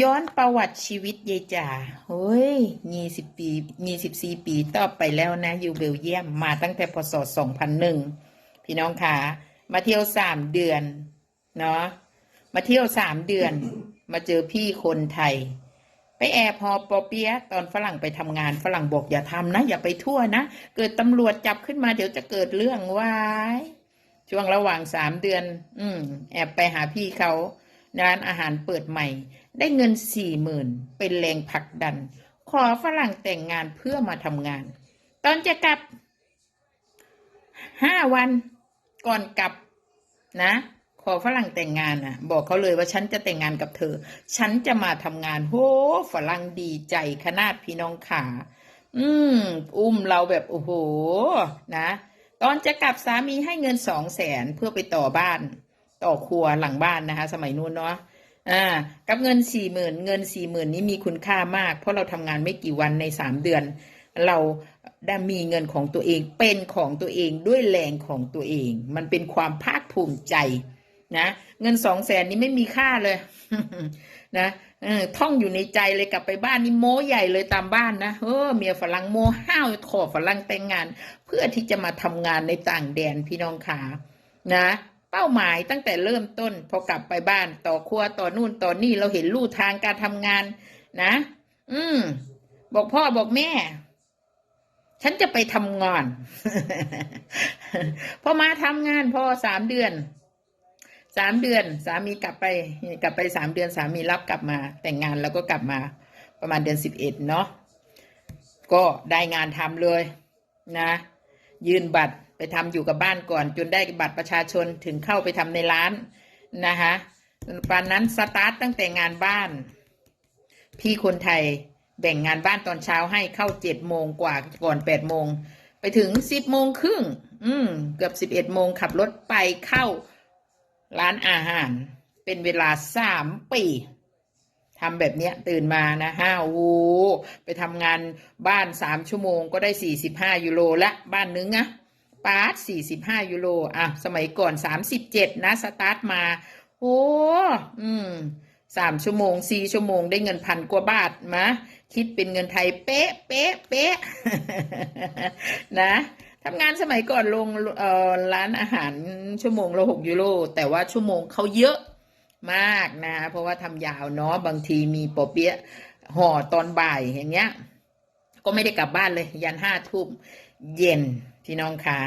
ย้อนประวัติชีวิตยายจ๋าเฮ้ยยี่สิบปียี่สิบสี่ปีต่อไปแล้วนะ อยู่เบลเยียม มาตั้งแต่พศสองพันหนึ่ง พี่น้องคะมาเที่ยวสามเดือน เนาะ มาเที่ยวสามเดือน มาเจอพี่คนไทย ไปแอบฮอปอเปียะตอนฝรั่งไปทำงาน ฝรั่งบอกอย่าทำนะ อย่าไปทั่วนะ เกิดตำรวจจับขึ้นมาเดี๋ยวจะเกิดเรื่องวาย ช่วงระหว่างสามเดือน อืม แอบไปหาพี่เขา ร้านอาหารเปิดใหม่ ได้เงินสี่หมื่นเป็นแรงผลักดัน ขอฝรั่งแต่งงานเพื่อมาทำงาน ตอนจะกลับห้าวันก่อนกลับนะ ขอฝรั่งแต่งงานน่ะบอกเขาเลยว่าฉันจะแต่งงานกับเธอ ฉันจะมาทำงาน โหฝรั่งดีใจขนาดพี่น้องขา อืม อุ้มเราแบบ โอ้โห นะ ตอนจะกลับสามีให้เงินสองแสนเพื่อไปต่อบ้าน ต่อครัวหลังบ้านนะคะ สมัยนู้นเนาะอ่า กับเงินสี่หมื่นเงินสี่หมื่นนี้มีคุณค่ามาก เพราะเราทำงานไม่กี่วันในสามเดือน เราได้มีเงินของตัวเองเป็นของตัวเองด้วยแรงของตัวเอง มันเป็นความภาคภูมิใจนะเงินสองแสนนี้ไม่มีค่าเลยนะอท่องอยู่ในใจเลยกลับไปบ้านนี่โม้ใหญ่เลยตามบ้านนะเออเมียฝรั่งโม้ห้าวขอฝรั่งแต่งงาน เพื่อที่จะมาทำงานในต่างแดนพี่น้องขานะ เป้าหมายตั้งแต่เริ่มต้น พอกลับไปบ้านต่อครัวต่อนู่นต่อนี่เราเห็นลู่ทางการทำงาน นะ อืม บอกพ่อบอกแม่ ฉันจะไปทำงาน พอมาทำงานพอสามเดือนสามเดือน สามีกลับไป กลับไปสามเดือนสามีรับกลับมา แต่งงานแล้วก็กลับมา ประมาณเดือนสิบเอ็ดเนาะก็ได้งานทำเลย นะ ยืนบัตร ทำอยู่กับบ้านก่อน จนได้บัตรประชาชนถึงเข้าไปทำในร้านนะคะตอนนั้นสตาร์ตตั้งแต่งานบ้าน พี่คนไทยแบ่งงานบ้านตอนเช้าให้เข้าเจ็ดโมงกว่าก่อนแปดโมงไปถึงสิบโมงครึ่งอืมเกือบสิบเอ็ดโมงขับรถไปเข้าร้านอาหาร เป็นเวลาสามปีทำแบบเนี้ยตื่นมานะห้าโอ้ไปทำงานบ้านสามชั่วโมงก็ได้สี่สิบห้ายูโรละบ้านนึงอะ ปาร์ตสี่สิบห้ายูโรอะสมัยก่อนสามสิบเจ็ดนะ สตาร์ทมาโอ้อืมสามชั่วโมงสี่ชั่วโมงได้เงินพันกว่าบาทมะคิดเป็นเงินไทยเป๊ะ เป๊ะ เป๊ะ นะทำงานสมัยก่อนลงเอ่อร้านอาหารชั่วโมงละหกยูโรแต่ว่าชั่วโมงเขาเยอะมากนะ เพราะว่าทำยาวเนาะบางทีมีปอเปี๊ยะห่อตอนบ่ายอย่างเงี้ย ก็ไม่ได้กลับบ้านเลย ยันห้าทุ่มเย็น พี่น้องคะ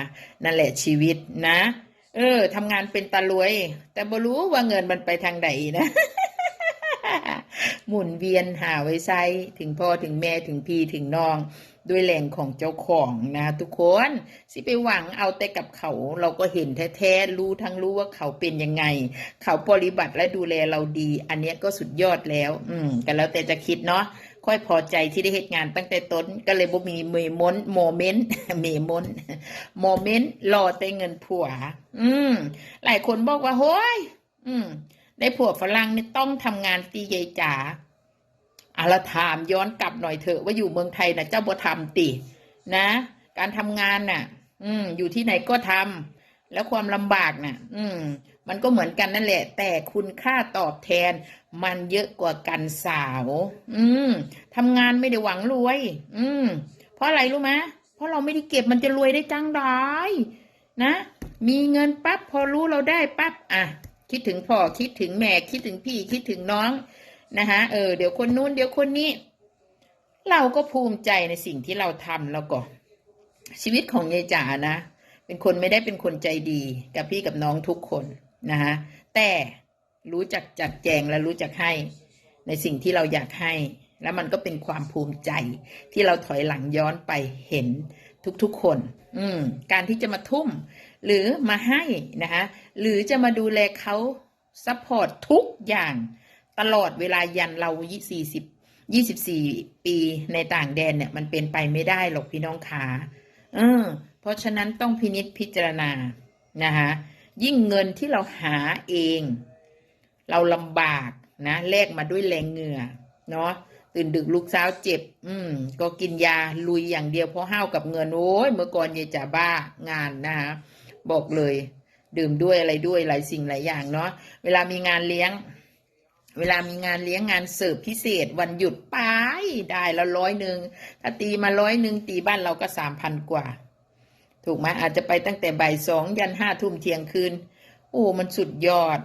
นั่นแหละชีวิตนะ เออทำงานเป็นตะลวย แต่บ่รู้ว่าเงินมันไปทางใดนะ หมุนเวียนหาไว้ใช้ถึงพ่อถึงแม่ถึงพี่ถึงน้องด้วยแรงของเจ้าของนะ ทุกคนสิไปหวังเอาแต่กับเขาเราก็เห็นแท้ๆรู้ทั้งรู้ว่าเขาเป็นยังไง เขาปฏิบัติและดูแลเราดี อันนี้ก็สุดยอดแล้ว อืมกันแล้วแต่จะคิดเนาะ ค่อยพอใจที่ได้เหตุงานตั้งแต่ต้น ก็เลยบ่มีเมมนโมเมนต์เมมนโมเมนต์รอแต่เงินผัว อืม หลายคนบอกว่าโฮ้ยอืม ได้ผัวฝรั่งนี่ต้องทำงานตีใหญ่จ๋าอาละถามย้อนกลับหน่อยเถอะว่าอยู่เมืองไทยนะเจ้าบ่ทำตินะ การทำงานน่ะ อืม อยู่ที่ไหนก็ทำแล้วความลำบากน่ะ อืม มันก็เหมือนกันนั่นแหละ แต่คุณค่าตอบแทน มันเยอะกว่ากันสาว อืมทำงานไม่ได้หวังรวย อืมเพราะอะไรรู้ไหมเพราะเราไม่ได้เก็บมันจะรวยได้จังได้นะ มีเงินปั๊บพอรู้เราได้ปั๊บอะ คิดถึงพ่อคิดถึงแม่คิดถึงพี่คิดถึงน้องนะคะเออเดี๋ยวคนนู้นเดี๋ยวคนนี้ เราก็ภูมิใจในสิ่งที่เราทำแล้วก็ ชีวิตของยายจ๋านะ เป็นคนไม่ได้เป็นคนใจดีกับพี่กับน้องทุกคน นะคะแต่รู้จักจัดแจงและรู้จักให้ในสิ่งที่เราอยากให้ แล้วมันก็เป็นความภูมิใจ ที่เราถอยหลังย้อนไปเห็นทุกๆคน อืม การที่จะมาทุ่ม หรือมาให้นะคะหรือจะมาดูแลเขาซัพพอร์ตทุกอย่างตลอดเวลายันเรายี่สิบยี่สิบสี่ปีในต่างแดนเนี่ย มันเป็นไปไม่ได้หรอกพี่น้องขาเออ เพราะฉะนั้นต้องพินิจพิจารณานะคะ ยิ่งเงินที่เราหาเอง เราลำบากนะแลกมาด้วยแรงเหงื่อเนาะตื่นดึกลูกสาวเจ็บ อืม ก็กินยาลุยอย่างเดียวเพราะห้าวกับเงินโอ้ยเมื่อก่อนยายจ่าบ้างานนะคะบอกเลย ดื่มด้วยอะไรด้วยหลายสิ่งหลายอย่างเนาะเวลามีงานเลี้ยง เวลามีงานเลี้ยงงานเสิร์ฟพิเศษ วันหยุดไปได้ละร้อยหนึ่งถ้าตีมาร้อยหนึ่งตีบ้านเราก็สามพันกว่า ถูกไหมอาจจะไปตั้งแต่บ่ายสองยันห้าทุ่มเที่ยงคืน โอ้มันสุดยอด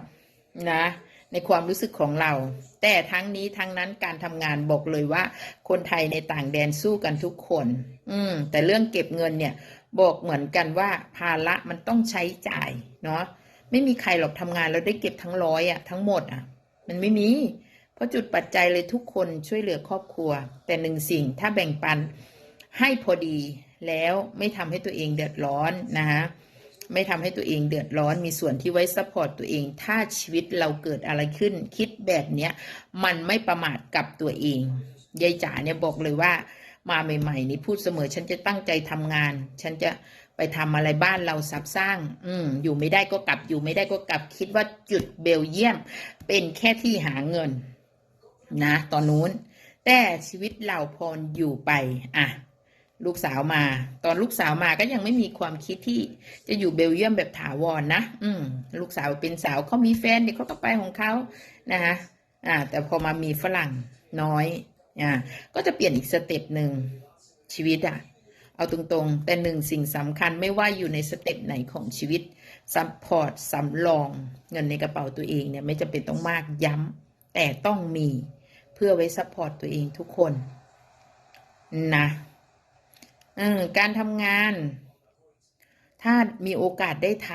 นะ ในความรู้สึกของเรา แต่ทั้งนี้ทั้งนั้นการทำงานบอกเลยว่า คนไทยในต่างแดนสู้กันทุกคน อืม แต่เรื่องเก็บเงินเนี่ย บอกเหมือนกันว่าภาระมันต้องใช้จ่ายเนาะไม่มีใครหรอกทำงานแล้วได้เก็บทั้งร้อยอะทั้งหมดอะมันไม่มีเพราะจุดปัจจัยเลยทุกคนช่วยเหลือครอบครัว แต่หนึ่งสิ่งถ้าแบ่งปันให้พอดี แล้วไม่ทำให้ตัวเองเดือดร้อนนะคะไม่ทำให้ตัวเองเดือดร้อนมีส่วนที่ไว้ซัพพอร์ตตัวเอง ถ้าชีวิตเราเกิดอะไรขึ้น คิดแบบเนี้ยมันไม่ประมาทกับตัวเองยายจ๋าเนี่ยบอกเลยว่า มาใหม่ๆนี่พูดเสมอ ฉันจะตั้งใจทำงาน ฉันจะไปทำอะไรบ้านเราสับสร้าง อืมอยู่ไม่ได้ก็กลับอยู่ไม่ได้ก็กลับ คิดว่าจุดเบลเยียม เป็นแค่ที่หาเงิน นะ ตอนนู้น แต่ชีวิตเราพออยู่ไป อะ ลูกสาวมา ตอนลูกสาวมาก็ยังไม่มีความคิดที่จะอยู่เบลเยียมแบบถาวรนนะอืมลูกสาวเป็นสาวเขามีแฟนเดี๋ยวเขาก็ไปของเขานะคะอ่า แต่พอมามีฝรั่งน้อยอ่าก็จะเปลี่ยนอีกสเต็ปหนึ่งชีวิตอะเอาตรงๆ แต่หนึ่งสิ่งสำคัญไม่ว่าอยู่ในสเต็ปไหนของชีวิตซัพพอร์ตสำรองเงินในกระเป๋าตัวเองเนี่ยไม่จำเป็นต้องมากย้ำแต่ต้องมีเพื่อไว้ซัพพอร์ตตัวเองทุกคนนะ เออการทำงาน ถ้ามีโอกาสได้ท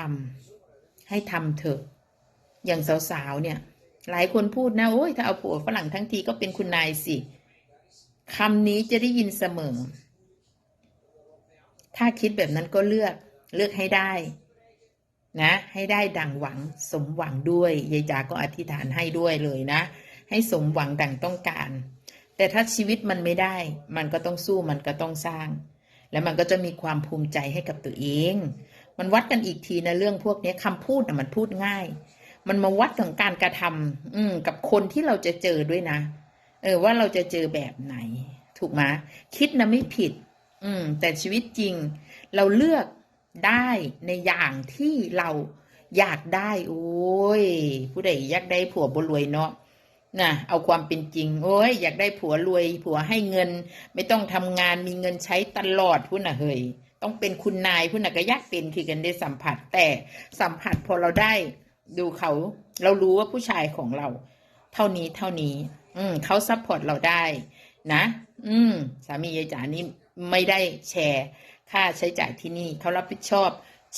ำให้ทำเถอะ อย่างสาวๆเนี่ย หลายคนพูดนะโอ้ยถ้าเอาผัวฝรั่งทั้งทีก็เป็นคุณนายสิคำนี้จะได้ยินเสมอ ถ้าคิดแบบนั้นก็เลือกเลือกให้ได้ นะ ให้ได้ดังหวัง สมหวังด้วยยายจาก็อธิษฐานให้ด้วยเลยนะ ให้สมหวังดังต้องการ แต่ถ้าชีวิตมันไม่ได้ มันก็ต้องสู้มันก็ต้องสร้าง แล้วมันก็จะมีความภูมิใจให้กับตัวเอง มันวัดกันอีกทีนะเรื่องพวกนี้คำพูดนะมันพูดง่าย มันมาวัดของการกระทำอืมกับคนที่เราจะเจอด้วยนะ เออว่าเราจะเจอแบบไหน ถูกไหมคิดนะไม่ผิด อืม แต่ชีวิตจริง เราเลือกได้ในอย่างที่เราอยากได้ โอ้ย ผู้ใดอยากได้ผัวบรวยเนาะ นะเอาความเป็นจริง โอ้ยอยากได้ผัวรวย ผัวให้เงิน ไม่ต้องทำงานมีเงินใช้ตลอดพูดน่ะเฮ้ยต้องเป็นคุณนายพูดน่ะก็ยากเป็นคือกันได้สัมผัส แต่สัมผัสพอเราได้ดูเขา เรารู้ว่าผู้ชายของเรา เท่านี้เท่านี้ อืมเขาซัพพอร์ตเราได้ นะ อืม สามียายจ๋านี่ไม่ได้แชร์ ค่าใช้จ่ายที่นี่เขารับผิดชอบ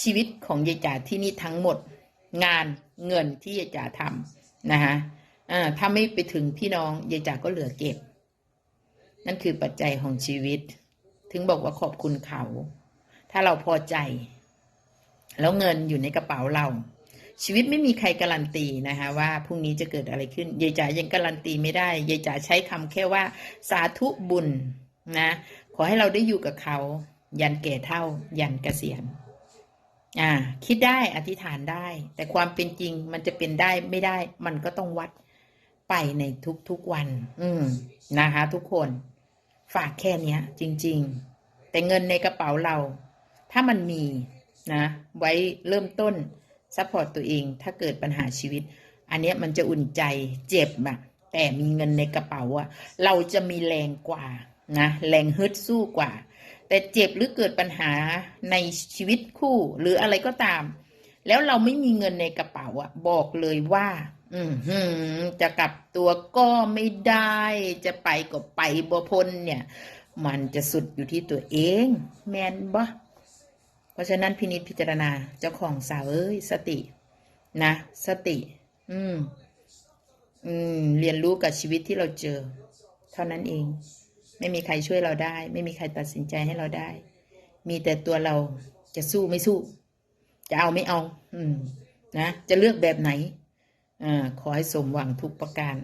ชีวิตของยายจ๋าที่นี่ทั้งหมด งานเงินที่ยายจ๋าทำนะคะ อ่าถ้าไม่ไปถึงพี่น้องยายจ๋าก็เหลือเก็บ นั่นคือปัจจัยของชีวิต ถึงบอกว่าขอบคุณเขา ถ้าเราพอใจ แล้วเงินอยู่ในกระเป๋าเรา ชีวิตไม่มีใครการันตีนะคะว่าพรุ่งนี้จะเกิดอะไรขึ้นยายจ๋ายังการันตีไม่ได้ยายจ๋าใช้คำแค่ว่าสาธุบุญนะ ขอให้เราได้อยู่กับเขา ยันแก่เท่า ยันเกษียณอ่า คิดได้อธิษฐานได้ แต่ความเป็นจริงมันจะเป็นได้ไม่ได้ มันก็ต้องวัด ไปในทุกๆวัน อืมนะคะ ทุกคนฝากแค่เนี้ย จริง ๆ แต่เงินในกระเป๋าเรา ถ้ามันมีนะ ไว้เริ่มต้นซัพพอร์ตตัวเอง ถ้าเกิดปัญหาชีวิต อันเนี้ยมันจะอุ่นใจเจ็บอะแต่มีเงินในกระเป๋าอะเราจะมีแรงกว่านะแรงฮึดสู้กว่า แต่เจ็บหรือเกิดปัญหาในชีวิตคู่หรืออะไรก็ตาม แล้วเราไม่มีเงินในกระเป๋าอะบอกเลยว่า อืมจะกลับตัวก็ไม่ได้ จะไปก็ไปบ่พ้นเนี่ย มันจะสุดอยู่ที่ตัวเอง แมนบ่เพราะฉะนั้นพินิจพิจารณาเจ้าของสาวเอ้ยสติ นะ สติ อืม อืม เรียนรู้กับชีวิตที่เราเจอ เท่านั้นเอง ไม่มีใครช่วยเราได้ ไม่มีใครตัดสินใจให้เราได้ มีแต่ตัวเราจะสู้ไม่สู้ จะเอาไม่เอา อืม นะ จะเลือกแบบไหน อ่า ขอให้สมหวังทุกประการ